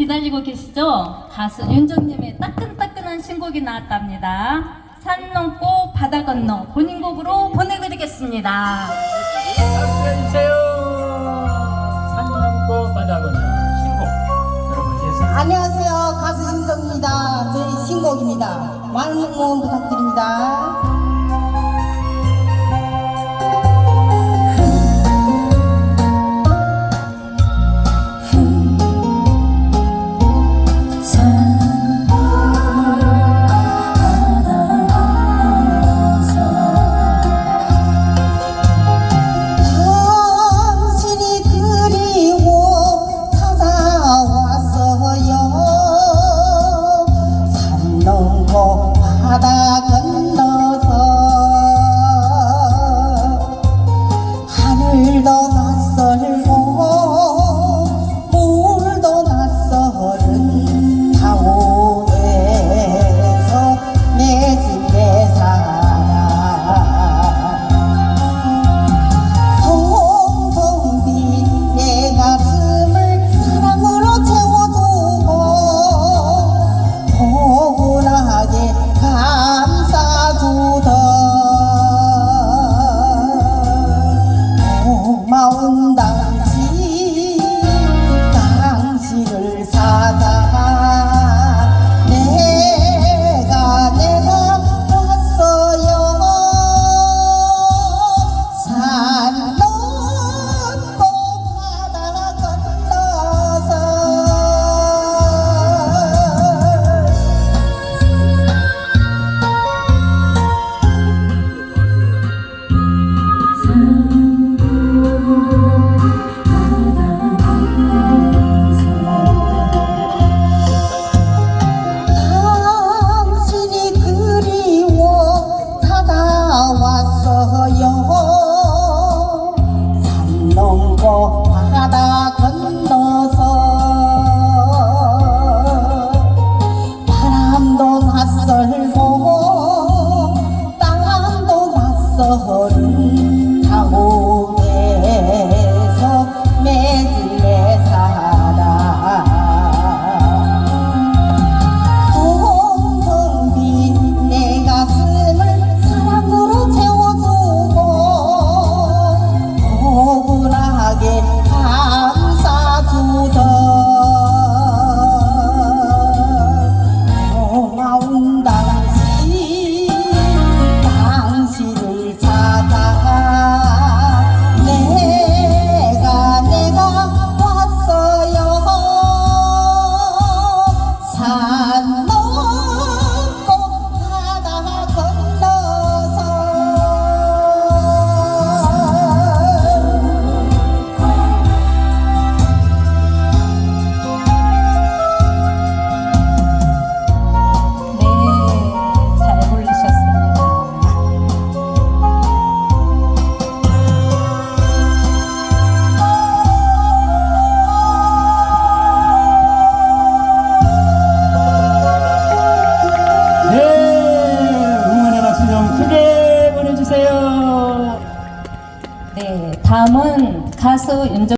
기다리고 계시죠? 가수 윤정님의 따끈따끈한 신곡이 나왔답니다. 산 넘고 바다 건너 본인 곡으로 보내드리겠습니다. 해주세요. 산 넘고 바다 건너 신곡 여러분 예수 안녕하세요. 가수 윤정입니다. 저희 신곡입니다. 많은 응원 부탁드립니다. 하 바다 건너서 바람도 낯설고 다음은 가수 윤정